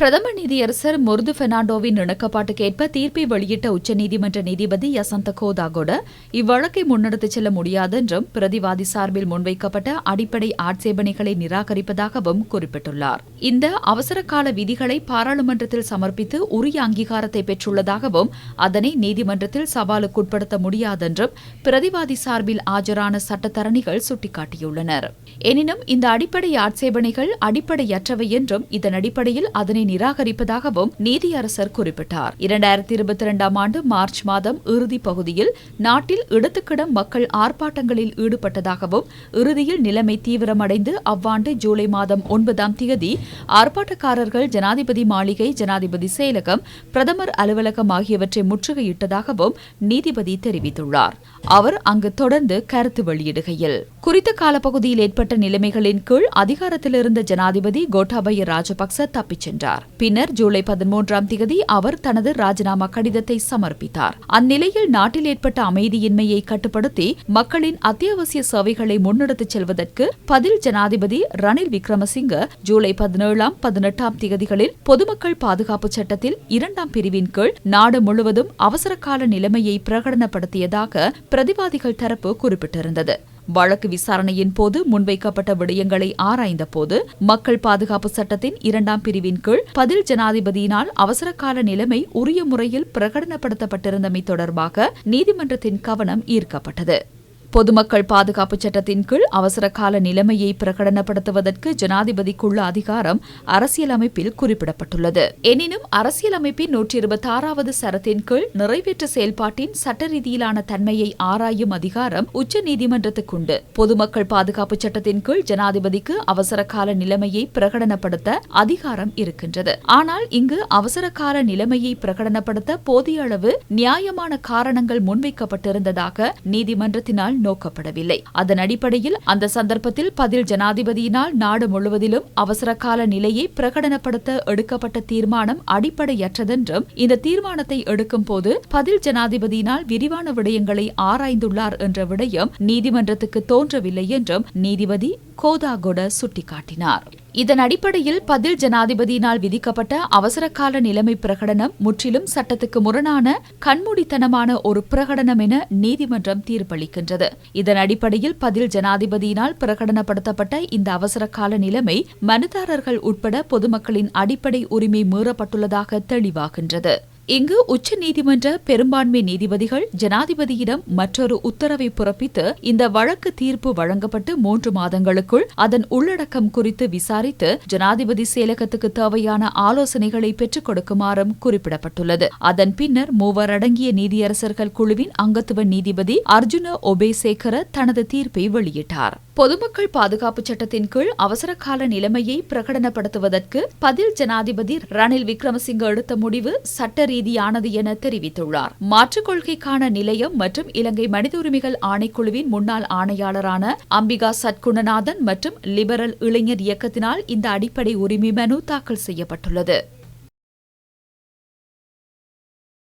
பிரதம நீதியரசர் முருது பெர்னாண்டோவின் இணக்கப்பாட்டுக்கேற்ப தீர்ப்பை வெளியிட்ட உச்சநீதிமன்ற நீதிபதி யசந்த கோதாகோட இவ்வழக்கை முன்னெடுத்துச் செல்ல முடியாது என்றும் பிரதிவாதி சார்பில் முன்வைக்கப்பட்ட அடிப்படை ஆட்சேபனைகளை நிராகரிப்பதாகவும் குறிப்பிட்டுள்ளார். இந்த அவசர கால விதிகளை பாராளுமன்றத்தில் சமர்ப்பித்து உரிய அங்கீகாரத்தை பெற்றுள்ளதாகவும் அதனை நீதிமன்றத்தில் சவாலுக்குட்படுத்த முடியாதென்றும் பிரதிவாதி சார்பில் ஆஜரான சட்டத்தரணிகள் சுட்டிக்காட்டியுள்ளனர். எனினும் இந்த அடிப்படை ஆட்சேபனைகள் அடிப்படையற்றவை என்றும் இதன் அடிப்படையில் அதனை நிராகரிப்பதாகவும் நீதியரசர் குறிப்பிட்டார். இரண்டாயிரத்தி இருபத்தி இரண்டாம் ஆண்டு மார்ச் மாதம் இறுதி பகுதியில் நாட்டில் இடத்துக்கிடம் மக்கள் ஆர்ப்பாட்டங்களில் ஈடுபட்டதாகவும் இறுதியில் நிலைமை தீவிரமடைந்து அவ்வாண்டு ஜூலை மாதம் ஒன்பதாம் தேதி ஆர்ப்பாட்டக்காரர்கள் ஜனாதிபதி மாளிகை ஜனாதிபதி செயலகம் பிரதமர் அலுவலகம் ஆகியவற்றை முற்றுகையிட்டதாகவும் நீதிபதி தெரிவித்துள்ளார். அவர் அங்கு தொடர்ந்து கருத்து வெளியிடுகையில் குறித்த காலப்பகுதியில் ஏற்பட்ட நிலைமைகளின் கீழ் அதிகாரத்தில் இருந்த ஜனாதிபதி கோட்டாபய ராஜபக்ச தப்பிச் சென்றார். பின்னர் ஜூலை பதிமூன்றாம் தேதி அவர் தனது ராஜினாமா கடிதத்தை சமர்ப்பித்தார். அந்நிலையில் நாட்டில் ஏற்பட்ட அமைதியின்மையை கட்டுப்படுத்தி மக்களின் அத்தியாவசிய சேவைகளை முன்னெடுத்துச் செல்வதற்கு பதில் ஜனாதிபதி ரணில் விக்ரமசிங்க ஜூலை பதினேழாம் பதினெட்டாம் தேதிகளில் பொதுமக்கள் பாதுகாப்பு சட்டத்தில் இரண்டாம் பிரிவின் கீழ் நாடு முழுவதும் அவசரகால நிலைமையை பிரகடனப்படுத்தியதாக பிரதிவாதிகள் தரப்பு குறிப்பிட்டிருந்தது. வழக்கு விசாரணையின் போது முன்வைக்கப்பட்ட விடயங்களை ஆராய்ந்தபோது மக்கள் பாதுகாப்பு சட்டத்தின் இரண்டாம் பிரிவின் கீழ் பதில் ஜனாதிபதியினால் அவசரகால நிலைமை உரிய முறையில் பிரகடனப்படுத்தப்பட்டிருந்தமை தொடர்பாக நீதிமன்றத்தின் கவனம் ஈர்க்கப்பட்டது. பொதுமக்கள் பாதுகாப்பு சட்டத்தின் கீழ் அவசர கால நிலைமையை பிரகடனப்படுத்துவதற்கு ஜனாதிபதிக்குள்ள அதிகாரம் அரசியலமைப்பில் குறிப்பிடப்பட்டுள்ளது. எனினும் அரசியலமைப்பின் நூற்றி இருபத்தி ஆறாவது சரத்தின் கீழ் நிறைவேற்ற செயல்பாட்டின் சட்ட ரீதியிலான தன்மையை ஆராயும் அதிகாரம் உச்ச நீதிமன்றத்துக்குண்டு பொதுமக்கள் பாதுகாப்பு சட்டத்தின் கீழ் ஜனாதிபதிக்கு அவசர கால நிலைமையை பிரகடனப்படுத்த அதிகாரம் இருக்கின்றது. ஆனால் இங்கு அவசர கால நிலைமையை பிரகடனப்படுத்த போதிய அளவு நியாயமான காரணங்கள் முன்வைக்கப்பட்டிருந்ததாக நீதிமன்றத்தினால் நோக்கப்படவில்லை. அதன் அடிப்படையில் அந்த சந்தர்ப்பத்தில் பதில் ஜனாதிபதியினால் நாடு முழுவதிலும் அவசரகால நிலையை பிரகடனப்படுத்த எடுக்கப்பட்ட தீர்மானம் அடிப்படையற்றதென்றும் இந்த தீர்மானத்தை எடுக்கும் போது பதில் ஜனாதிபதியினால் விரிவான விடயங்களை ஆராய்ந்துள்ளார் என்ற விடயம் நீதிமன்றத்துக்கு தோன்றவில்லை என்றும் நீதிபதி கோதாகொட சுட்டிக்காட்டினார். இதன் அடிப்படையில் பதில் ஜனாதிபதியினால் விதிக்கப்பட்ட அவசரகால நிலைமை பிரகடனம் முற்றிலும் சட்டத்துக்கு முரணான கண்மூடித்தனமான ஒரு பிரகடனம் என நீதிமன்றம் தீர்ப்பளிக்கின்றது. இதன் அடிப்படையில் பதில் ஜனாதிபதியினால் பிரகடனப்படுத்தப்பட்ட இந்த அவசரகால நிலைமை மனுதாரர்கள் உட்பட பொதுமக்களின் அடிப்படை உரிமை மீறப்பட்டுள்ளதாக தெளிவாகின்றது. இங்கு உச்ச நீதிமன்ற பெரும்பான்மை நீதிபதிகள் ஜனாதிபதியிடம் மற்றொரு உத்தரவை பிறப்பித்து இந்த வழக்கு தீர்ப்பு வழங்கப்பட்டு மூன்று மாதங்களுக்குள் அதன் உள்ளடக்கம் குறித்து விசாரித்து ஜனாதிபதி செயலகத்துக்கு தேவையான ஆலோசனைகளை பெற்றுக் கொடுக்குமாறும் குறிப்பிடப்பட்டுள்ளது. அதன் பின்னர் மூவர் அடங்கிய நீதியரசர்கள் குழுவின் அங்கத்துவ நீதிபதி அர்ஜுன ஒபேசேகர தனது தீர்ப்பை வெளியிட்டார். பொதுமக்கள் பாதுகாப்பு சட்டத்தின் கீழ் அவசர கால நிலைமையை பிரகடனப்படுத்துவதற்கு பதில் ஜனாதிபதி ரணில் விக்ரமசிங்க எடுத்த முடிவு சட்ட ரீதியானது என தெரிவித்துள்ளார். மாற்றுக் கொள்கைக்கான நிலையம் மற்றும் இலங்கை மனித உரிமைகள் ஆணைக்குழுவின் முன்னாள் ஆணையாளரான அம்பிகா சத்குணநாதன் மற்றும் லிபரல் இளைஞர் இயக்கத்தினால் இந்த அடிப்படை உரிமை மனு தாக்கல் செய்யப்பட்டுள்ளது.